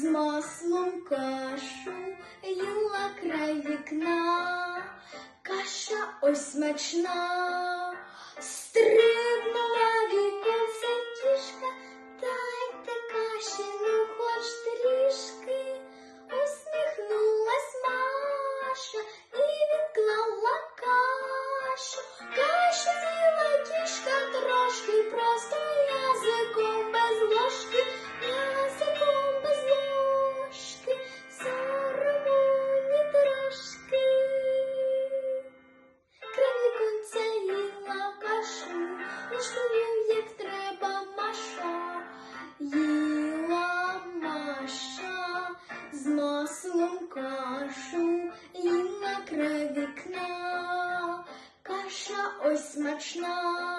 з маслом кашу, їла край вікна. Каша ось смачна, стрибнула віконце кішка, дайте каші, ну хоч трішки, усміхнулась Маша і відклала кашу. Кашу з'їла кішка маслом кашу, їла край вікна. Каша ось смачна,